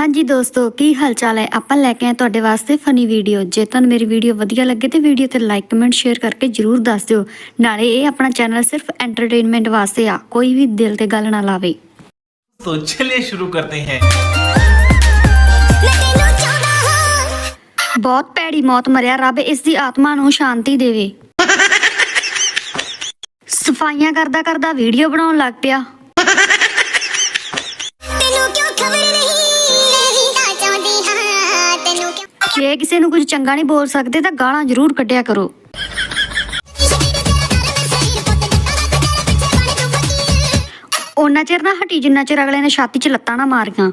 ਹਾਂਜੀ ਦੋਸਤੋ ਕੀ ਹਾਲ ਚਾਲ ਹੈ ਆਪਾਂ ਲੈ ਕੇ ਆਏ ਤੁਹਾਡੇ ਵਾਸਤੇ ਫਨੀ ਵੀਡੀਓ ਜੇ ਤੁਹਾਨੂੰ ਮੇਰੀ ਵੀਡੀਓ ਵਧੀਆ ਲੱਗੇ ਤੇ ਵੀਡੀਓ ਤੇ ਲਾਈਕ ਕਮੈਂਟ ਸ਼ੇਅਰ ਕਰਕੇ ਜਰੂਰ ਦੱਸ ਦਿਓ ਨਾਲੇ ਇਹ ਆਪਣਾ ਚੈਨਲ ਸਿਰਫ ਐਂਟਰਟੇਨਮੈਂਟ ਵਾਸਤੇ ਆ ਕੋਈ ਵੀ ਦਿਲ ਤੇ ਗੱਲ ਨਾ ਲਾਵੇ तो चलिए शुरू करते हैं ਬਹੁਤ ਭੈੜੀ ਮੌਤ ਮਰਿਆ ਰੱਬ ਇਸ ਦੀ ਆਤਮਾ ਨੂੰ ਸ਼ਾਂਤੀ ਦੇਵੇ ਸਫਾਈਆਂ ਕਰਦਾ ਕਰਦਾ ਵੀਡੀਓ ਬਣਾਉਣ ਲੱਗ ਪਿਆ ਤੈਨੂੰ ਕਿਉਂ ਖਬਰ ਨਹੀਂ ਜੇ ਕਿਸੇ ਨੂੰ ਕੁਝ ਚੰਗਾ ਨਹੀਂ ਬੋਲ ਸਕਦੇ ਤਾਂ ਗਾਲਾਂ ਜ਼ਰੂਰ ਕੱਢਿਆ ਕਰੋ। ਉਹਨਾਂ ਚਿਰ ਨਾ ਹਟੀ, ਜਿੰਨਾ ਚਿਰ ਅਗਲੇ ਨੇ ਛਾਤੀ 'ਚ ਲੱਤਾਂ ਨਾ ਮਾਰੀਆਂ।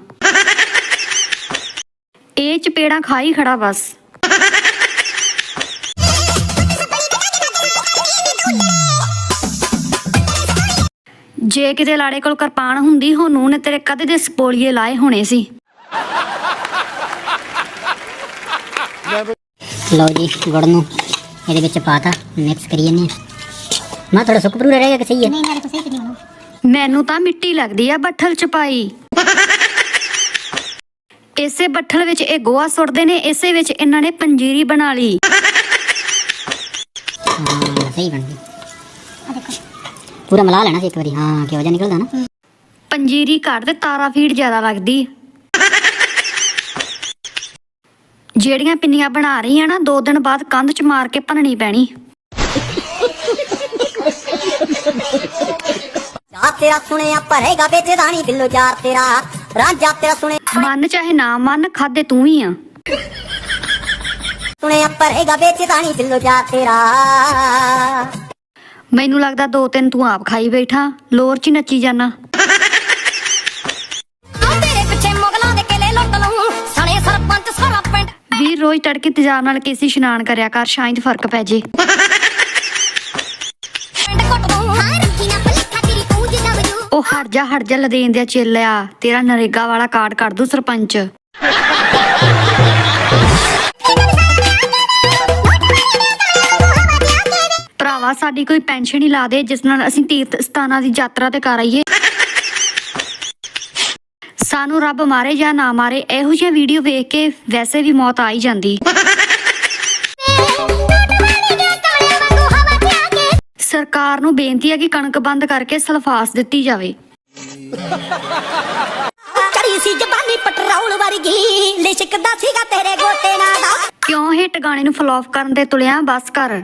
ਇਹ ਚਪੇੜਾਂ ਖਾਈ ਖੜਾ ਬਸ। ਜੇ ਕਿਤੇ ਲਾੜੇ ਕੋਲ ਕਿਰਪਾਨ ਹੁੰਦੀ ਹੋਨੂੰ ਨੇ ਤੇਰੇ ਕਦੇ ਦੇ ਸਪੋਲੀਏ ਲਾਏ ਹੋਣੇ ਸੀ। ਲਓ ਜੀ ਗੁੜ ਨੂੰ ਇਹਦੇ ਵਿੱਚ ਪਾਤਾ ਮਿਕਸ ਕਰੀ ਜਾਂਦੇ ਹਾਂ। ਮਾ ਥੋੜਾ ਸੁੱਕ ਭਰੂਰਾ ਰਹੇਗਾ ਕਿ ਸਹੀ ਹੈ? ਨਹੀਂ ਨਾਲੇ ਤਾਂ ਸਹੀ ਕਰੀ ਹੁਣ। ਮੈਨੂੰ ਤਾਂ ਮਿੱਟੀ ਲੱਗਦੀ ਆ ਬੱਠਲ ਚ ਪਾਈ। ਇਸੇ ਬੱਠਲ ਵਿੱਚ ਇਹ ਗੋਆ ਸੁੱਟਦੇ ਨੇ ਇਸੇ ਵਿੱਚ ਇਹਨਾਂ ਨੇ ਪੰਜੀਰੀ ਬਣਾ ਲਈ। ਹਾਂ ਸਹੀ ਬਣ ਗਈ। ਪੂਰਾ ਮਿਲਾ ਲੈਣਾ ਸੀ ਇੱਕ ਵਾਰੀ। ਹਾਂ ਕਿਉਂ ਜਿਹਾ ਨਿਕਲਦਾ ਨਾ। ਪੰਜੀਰੀ ਘੱਟ ਤੇ ਤਾਰਾ ਫੀਡ ਜ਼ਿਆਦਾ ਲੱਗਦੀ। ਜਿਹੜੀਆਂ ਪਿੰਨੀਆਂ ਬਣਾ ਰਹੀ ਆ ਨਾ ਦੋ ਦਿਨ ਬਾਅਦ ਕੰਧ ਚ ਮਾਰ ਕੇ ਭੰਨਣੀ ਪੈਣੀ। ਜਾ ਤੇਰਾ ਸੁਣਿਆ ਭਰੇਗਾ ਵਿੱਚ ਦਾਣੀ ਦਿਲੋਂ ਯਾਰ ਤੇਰਾ ਰਾਂਝਾ ਤੇਰਾ ਸੁਣੇ ਮਨ ਚਾਹੇ ਨਾ ਮਨ ਖਾਦੇ ਤੂੰ ਹੀ ਆ। ਸੁਣਿਆ ਭਰੇਗਾ ਵਿੱਚ ਦਾਣੀ ਦਿਲੋਂ ਯਾਰ ਤੇਰਾ ਮੈਨੂੰ ਲੱਗਦਾ ਦੋ ਤਿੰਨ ਤੂੰ ਆਪ ਖਾਈ ਬੈਠਾ। ਲੋਰ ਚ ਹੀ ਨੱਚੀ ਜਾਣਾ ਰੋਜ਼ ਤੜਕੇ ਤੇਜ਼ਾਬ ਨਾਲ ਕੇਸੀ ਇਸ਼ਨਾਨ ਕਰਿਆ ਕਰ ਸ਼ਾਇਦ ਫ਼ਰਕ ਪੈ ਜੇ। ਉਹ ਹਟ ਜਾ ਹਟ ਜਾ ਲਦੇਨ ਦਿਆ ਚੇਲਿਆ, ਤੇਰਾ ਨਰੇਗਾ ਵਾਲਾ ਕਾਰਡ ਕੱਢ ਦੂ ਸਰਪੰਚ। ਭਰਾਵਾ, ਸਾਡੀ ਕੋਈ ਪੈਨਸ਼ਨ ਹੀ ਲਾ ਦੇ, ਜਿਸ ਨਾਲ ਅਸੀਂ ਤੀਰਥ ਸਥਾਨਾਂ ਦੀ ਯਾਤਰਾ ਤੇ ਕਰ ਆਈਏ। ਸਾਨੂੰ ਰੱਬ ਮਾਰੇ ਜਾਂ ਨਾ ਮਾਰੇ, ਇਹੋ ਜਿਹੀਆਂ ਵੀਡੀਓ ਵੇਖ ਕੇ ਵੈਸੇ ਵੀ ਮੌਤ ਆਈ ਜਾਂਦੀ। ਸਰਕਾਰ ਨੂੰ ਬੇਨਤੀ ਹੈ ਕਿ ਕਣਕ ਬੰਦ ਕਰਕੇ ਸਲਫਾਸ ਦਿੱਤੀ ਜਾਵੇ। ਚੜੀ ਸੀ ਜਬਾਨੀ ਪਟਰੌਲ ਵਰਗੀ ਲਿਸ਼ਕਦਾ ਸੀਗਾ ਤੇਰੇ ਗੋਟੇ ਨਾਲ ਦਾ ਕਿਉਂ ਹਿੱਟ ਗਾਣੇ ਨੂੰ ਫਲॉप ਕਰਨ ਦੇ ਤੁਲਿਆ? ਬਸ ਕਰ।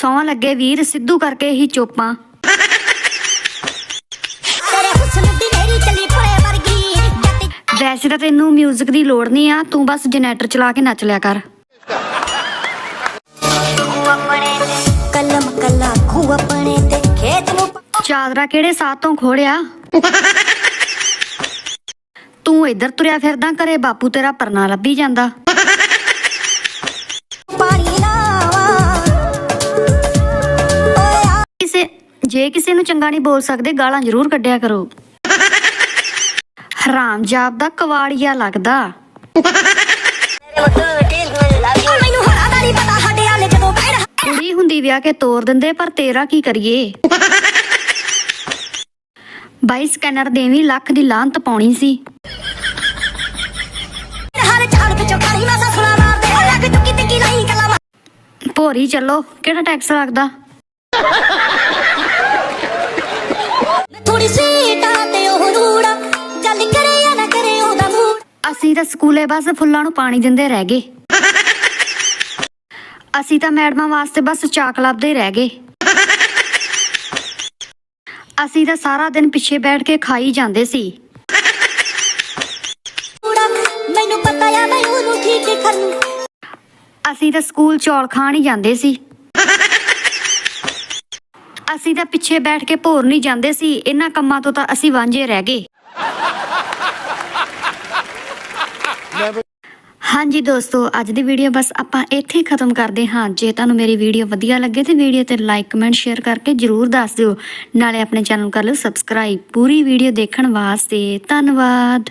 ਸੌਂ ਲੱਗੇ ਵੀਰ ਸਿੱਧੂ ਕਰਕੇ ਹੀ ਚੋਪਾਂ। ਵੈਸੇ ਤਾਂ ਤੈਨੂੰ 뮤직 ਦੀ ਲੋੜ ਨਹੀਂ ਆ, ਤੂੰ ਬਸ ਜਨਰੇਟਰ ਚਲਾ ਕੇ ਨੱਚ ਲਿਆ ਕਰ। ਕਲਮ ਕੱਲਾ ਖੂ ਆਪਣੇ ਤੇ ਖੇਤ ਨੂੰ ਚਾਦਰਾ ਕਿਹੜੇ ਸਾਹ ਤੋਂ ਖੋੜਿਆ? ਤੂੰ ਇੱਧਰ ਤੁਰਿਆ ਫਿਰਦਾ, ਘਰੇ ਬਾਪੂ ਤੇਰਾ ਪਰਨਾ ਲੱਭੀ ਜਾਂਦਾ। ਜੇ ਕਿਸੇ ਨੂੰ ਚੰਗਾ ਨਹੀਂ ਬੋਲ ਸਕਦੇ, ਗਾਲਾਂ ਜ਼ਰੂਰ ਕੱਢਿਆ ਕਰੋ। ਹਰਾਮ ਜਾਬ ਦਾ ਕਵਾੜੀਆ ਲੱਗਦਾ। ਕੁੜੀ ਹੁੰਦੀ ਵਿਆਹ ਕੇ ਤੋਰ ਦਿੰਦੇ ਪਰ ਤੇਰਾ ਕੀ ਕਰੀਏ? ਬਾਈ ਸਕੈਨਰ ਦੇਵੀਂ ਲੱਖ ਦੀ ਲਾਂਤ ਪਾਉਣੀ ਸੀ। ਭੋਰੀ ਚੱਲੋ ਕਿਹੜਾ ਟੈਕਸ ਲੱਗਦਾ? ਥੋੜੀ ਸੀਟਾਂ ਅਸੀਂ ਤਾਂ ਸਕੂਲੇ ਬਸ ਫੁੱਲਾਂ ਨੂੰ ਪਾਣੀ ਦਿੰਦੇ ਰਹਿ ਗਏ। ਅਸੀਂ ਤਾਂ ਮੈਡਮਾਂ ਵਾਸਤੇ ਬਸ ਚਾਕ ਲੱਭਦੇ ਰਹਿ ਗਏ। ਅਸੀਂ ਤਾਂ ਸਾਰਾ ਦਿਨ ਪਿੱਛੇ ਬੈਠ ਕੇ ਖਾਈ ਜਾਂਦੇ ਸੀ। ਮੈਨੂੰ ਪਤਾ ਆ ਮੈਂ ਉਹਨੂੰ ਠੀਕ ਕਰੂੰ ਅਸੀਂ ਤਾਂ ਸਕੂਲ ਚੌਲ ਖਾਣ ਹੀ ਜਾਂਦੇ ਸੀ। ਅਸੀਂ ਤਾਂ ਪਿੱਛੇ ਬੈਠ ਕੇ ਭੋਰ ਨਹੀਂ ਜਾਂਦੇ ਸੀ ਇਹਨਾਂ ਕੰਮਾਂ ਤੋਂ ਤਾਂ ਅਸੀਂ ਵਾਂਝੇ ਰਹਿ ਗਏ। ਹਾਂਜੀ ਦੋਸਤੋ, ਅੱਜ ਦੀ ਵੀਡੀਓ ਬਸ ਆਪਾਂ ਇੱਥੇ ਖਤਮ ਕਰਦੇ ਹਾਂ। ਜੇ ਤੁਹਾਨੂੰ ਮੇਰੀ ਵੀਡੀਓ ਵਧੀਆ ਲੱਗੇ ਤੇ ਵੀਡੀਓ ਤੇ ਲਾਈਕ ਕਮੈਂਟ ਸ਼ੇਅਰ ਕਰਕੇ ਜਰੂਰ ਦੱਸ ਦਿਓ। ਨਾਲੇ ਆਪਣੇ ਚੈਨਲ ਕਰ ਲਓ ਸਬਸਕ੍ਰਾਈਬ ਪੂਰੀ ਵੀਡੀਓ ਦੇਖਣ ਵਾਸਤੇ ਧੰਨਵਾਦ।